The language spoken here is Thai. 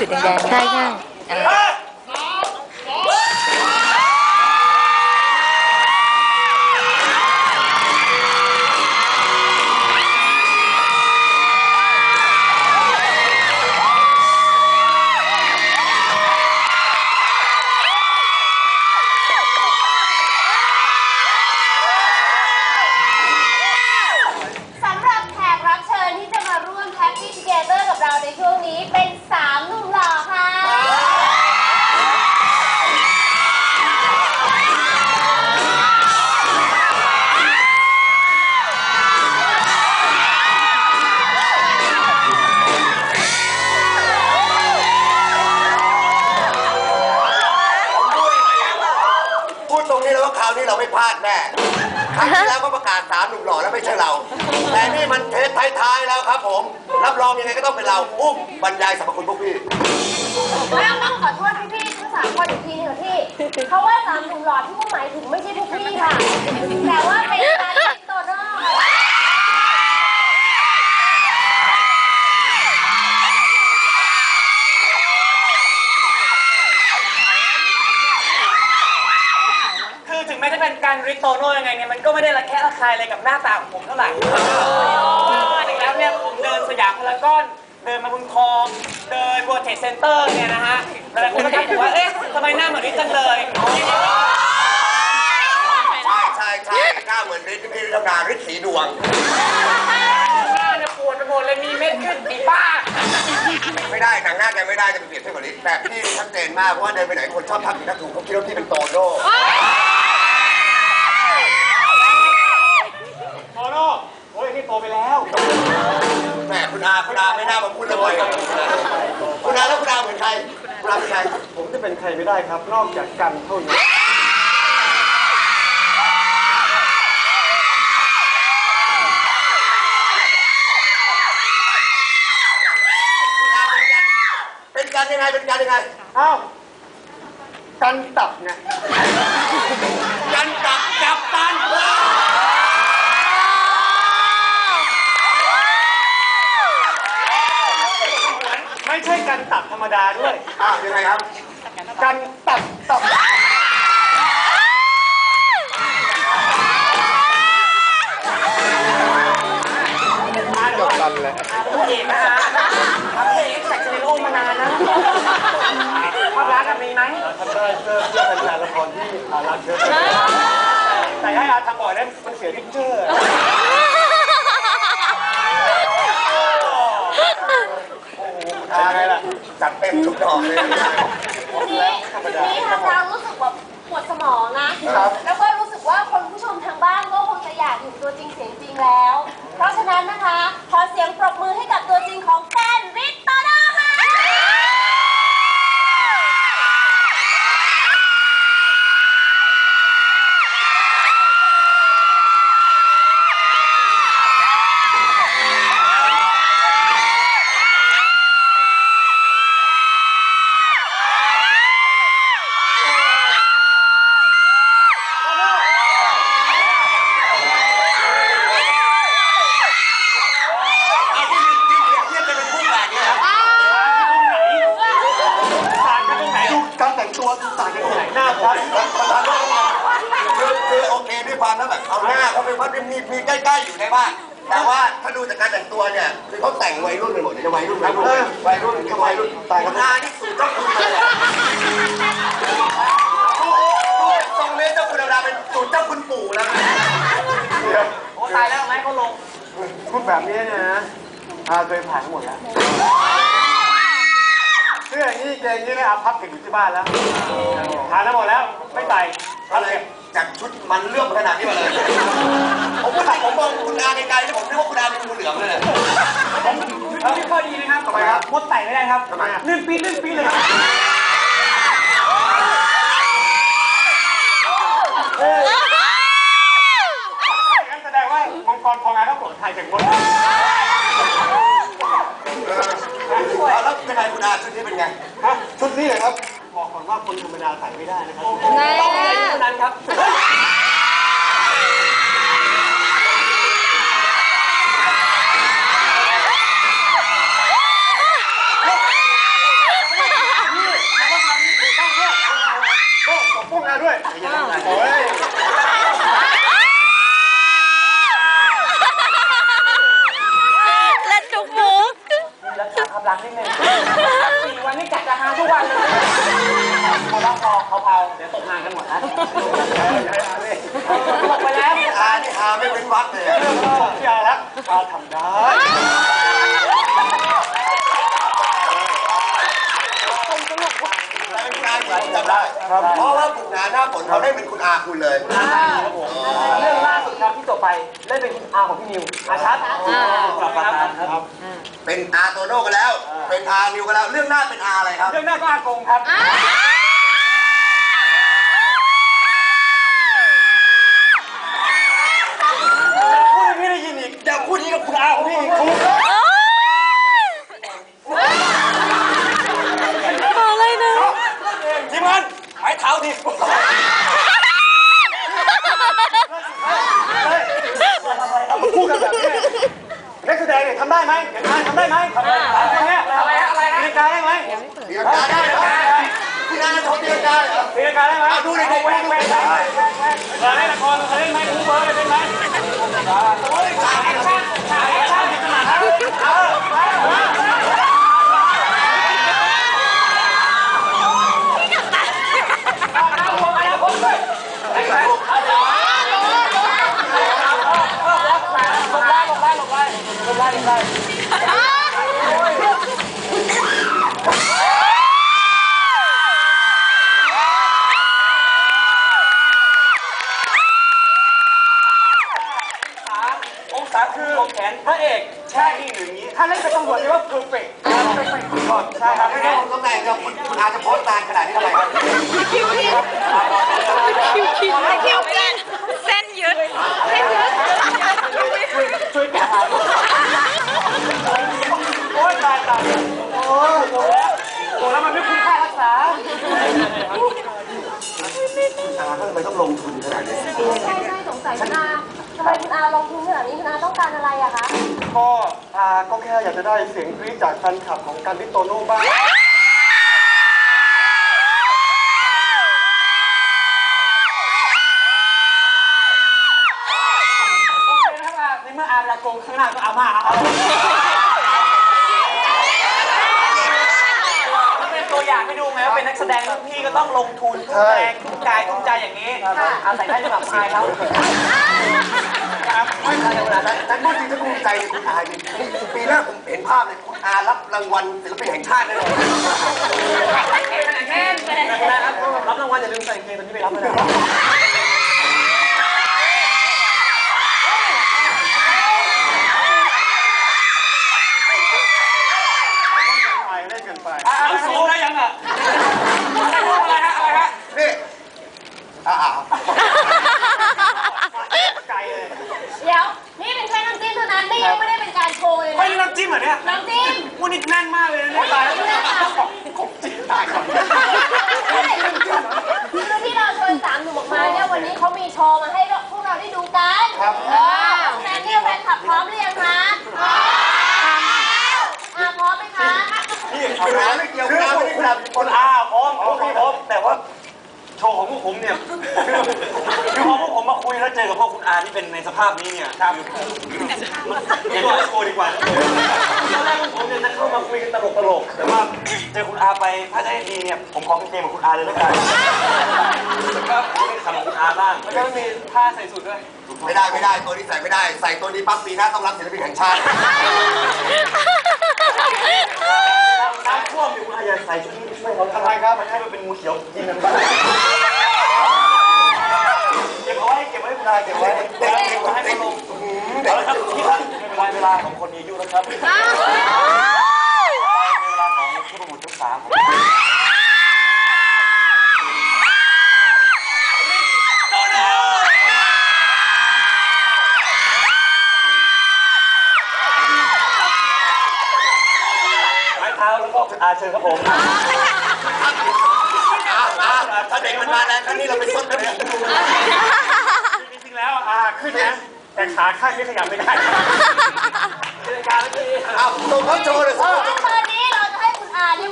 จุดแดง พลาดแน่ครั้งที่แล้วก็ประกาศสามหนุ่มหล่อแล้วไม่ใช่เรา แต่นี่มันเทสท้ายๆแล้วครับผม รับรองยังไงก็ต้องเป็นเราอุ้มบรรยายสรรพคุณพวกพี่ต้องต้องขอโทษพี่ๆทั้งสามคนอีกทีหนึงค่ะพี่ เพราะว่าสามหนุ่มหล่อที่ผู้หมายถึงไม่ใช่พวกพี่ค่ะ แต่ว่าเป็นการ การริโตโน่ยังไงเนี่ยมันก็ไม่ได้ระแคะระคายอะไรกับหน้าตาของผมเท่าไหร่จริงๆแล้วเนี่ยผมเดินสยามพารากอน เดินมาบุญคลองเดินบัวเทสเซ็นเตอร์เนี่ยนะฮะหลายคนก็ทักผมว่าเอ๊ะทำไมหน้าเหมือนริทจังเลยใช่ใช่ใช่หน้าเหมือนฤทธิ์ที่พี่ทำงานฤทธิ์สีดวงหน้าเนี่ยปวดไปหมดเลยมีเม็ดขึ้นปีบ้าไม่ได้หนังหน้าแกไม่ได้จะไปเปรียบเทียบกับฤทธิ์แต่พี่ชัดเจนมากเพราะว่าเดินไปไหนคนชอบทักผิดทักถูกเขาคิดว่าพี่เป็นโตโน่ รไม่ได้ครับ นอกจากกันเท่านั้นคุณอาเป็นกันเป็นกันยังไงเป็นกันยังไงอ้าวกันตับไงกันจับจับตันไม่ใช่กันตับธรรมดาด้วยอ้าวยังไงครับ กันตับตับจบกันเลยผู้เอกนะฮะทำเพลงแจ็คเซเลโอมานานนะภาพลักษณ์อะมีไหมทำได้เพื่อเพื่อแฟนๆละครที่อารักเยอะแต่ให้อาทำบ่อยนั้นมันเสียพิกเจอร์อาไงล่ะจัดเต็มทุกดอกเลยที นี้ทีนี้ทางเรารู้สึกแบบปวดสมองนะ แล้วก็รู้สึกว่าคนผู้ชมทางบ้านก็คงจะอยากอยู่ตัวจริงเสียงจริงแล้ว เพราะฉะนั้นนะคะ ขอเสียงปร ตัวต่างกันตรงไหนหน้าพัดประธานโทษนะครับคือคือโอเคด้วยความแล้วแบบเอาหน้าเขาเป็นว่ามีมีใกล้ๆอยู่ในบ้านแต่ว่าถ้าดูจากการแต่งตัวเนี่ยคือเขาแต่งวัยรุ่นไปหมดเลยวัยรุ่นวัยรุ่นวัยรุ่นก็วัยรุ่นแต่งหน้าที่สุดก็คือเลยทรงนี้เจ้าคุณดาเป็นสูตรเจ้าคุณปู่แล้วโอ้ตายแล้วไหมเขาลงพูดแบบนี้เนี่ยนะอาเคยผ่านหมดแล้ว ออย่างนี้เกงนี้เลยอาพับเก็บอยู่ที่บ้านแล้วผ่านทั้งหมดแล้วไม่ใส่ก็เลยจากชุดมันเลื่อมขนาดนี้มาเลย ผมก็ผมมองคุณอาไกลๆแล้วผมนึกว่าคุณอาเป็นงูเหลือมเลยแล้วมีข้อดีนะครับทำไมครับมดไต่ไม่ได้ครับทำไมอะลื่นปีดลื่นปีดเลยครับงั้นแสดงว่ามังกรทองงานต้องปลดไทยจากบน ไงฮะชุดนี้เลยครับ บอกก่อนว่าคนธรรมดาใส่ไม่ได้นะครับต้องมีอนเท่านั้นครับแอ้วละจุกมุก รักษาความรักนิดนึง จะหาทุกวันเลยพอพอเขาเผาเดี๋ยวตกงานกันหมดนะบอกไปแล้วอานี่หาไม่เป็นวัดเลยอะพี่อารักอาทำได้แต่เป็นคุณอาที่ผมจำได้เพราะว่าคุณอาหน้าฝนเขาได้เป็นคุณอาคุณเลยเรื่องล่าสุดครับที่จบไปเล่นเป็นคุณอาของพี่นิวอาชัดกลับมาครับ เป็นอาโตโน่กันแล้ว เป็นอานิวกันแล้ว เรื่องหน้าเป็นอาอะไรครับ เรื่องหน้าก็อากงครับ พูดให้พี่ได้ยินอีกอย่าพูดนี้กับคุณอาของพี่อีกถูกบอกเลยนะทีมงานหายเท้าทีเอามาพูดกันแบบนี้นักแสดงเนี่ย ทำได้ไหมเห็นไหมทำได้ไหมทำได้ถามตรงเนี้ยอะไรฮะอะไรฮะตีลังกาได้ไหมตีลังกาได้ไหรอคุณอาโชว์ตีลังกาเหรอตีลังกาได้ไหมดูดิดูแหวดิกดูแหวดิกแหวกแหวกแหวกเคยเล่นละครเคยเล่นไหมคูเบอร์เคยเล่นไหมโอ้ยตายแล้วฉากแอคชั่นขนาดนั้นเออ องศาคือลงแขนพระเอกแช่อิงอย่างนี้ ถ้าเล่นเป็นตำรวจนี่ว่าเพอร์เฟกต์เพอร์เฟกต์ก่อนใช่ครับไม่ได้ผมตำแหน่งกับคุณคุณอาจะโพสต์นานขนาดนี้ทำไมครับคิวคิวคิวคิวคิวกินเส้นยึดเส้นยึดช่วยแกะโก็แค่อยากจะได้เสียงกรี๊ดจากแฟนคลับของการลิโตโน่บ้าง ทุ่มแรงทุ่มกายทุ่มใจอย่างนี้อาศัยได้สำหรับอายเขาครับไม่ใช่เวลาแต่แต่พูดจริงถ้าภูมิใจในคุณอาจริงปีหน้าผมเห็นภาพเลยคุณอารับรางวัลศิลปินแห่งชาติแน่นอนแน่นนะครับรับรางวัลอย่าลืมใส่เพลงตอนนี้ไปรับเลยนะครับ ไปเล่นกันไป เอาสูงได้ยังอะอะไรฮะอะไรฮะ นี่อ่า ไกลเลย เดี๋ยว นี่เป็นแค่น้ำจิ้มเท่านั้นนี่ยังไม่ได้เป็นการโชว์เลย ไม่ นะ น้ำจิ้มเหรอเนี่ยน้ำจิ้มวันนี้แน่นมากเลยเนี่ยตายแล้วคือที่เราเชิญสามหนุ่มออกมาเนี่ยวันนี้เขามีโชว์มาให้พวกเราได้ดูกันครับแฟนนี่แฟนขับพร้อมหรือยังคะพร้อมอะพร้อมไหมคะนี่คุณอาไม่เกี่ยวคุณอาไม่ได้คุณอาเป็นคคนนอาพร้อมพวกพี่พร้อมแต่ว่าโชว์ของพวกผมเนี่ย เป็นในสภาพนี้เนี่ยครับอย่าว่าโชว์ดีกว่าตอนแรกพวกผมเนี่ยจะเข้ามาคุยกันตลกตลกๆแต่ว่าเจอคุณอาไปถ้าจะให้ดีเนี่ยผมขอเป็นเกมกับคุณอาเลยแล้วกันครับเป็นคำของคุณอาบ้างแล้วก็มีผ้าใส่สุดด้วยไม่ได้ไม่ได้ตัวนี้ใส่ไม่ได้ ใส่ตัวนี้ปั๊บปีหน้าต้องรับศิลปินแห่งชาติน้ำท่วมอยู่คุณอาอย่าใส่ชุดนี้ไปช่วยเขาทำไมครับมันให้มันเป็นงูเขียวกินกัน ว้เก็บไว้คุณอาเก็บไว้เก็บไว้ให้เขาลงเอาละครับที่รักไม่เป็นเวลาของคนมีอายุแล้วครับในเวลาของผู้ประมุขทั้งสามของไม้เท้าแล้วก็อาเชิญครับผมอ่าอ่าถ้าเด็กมันมาแล้วครั้งนี้เราไปซดกันเถอะจริงๆ แล้วอาขึ้นนะ แต่ขาข้างนี้ขยับไม่ได้เจอการแล้วพี่อ้าวส่งเขาโชว์เลยสิตอนนี้เราจะให้คุณอาเนี่ย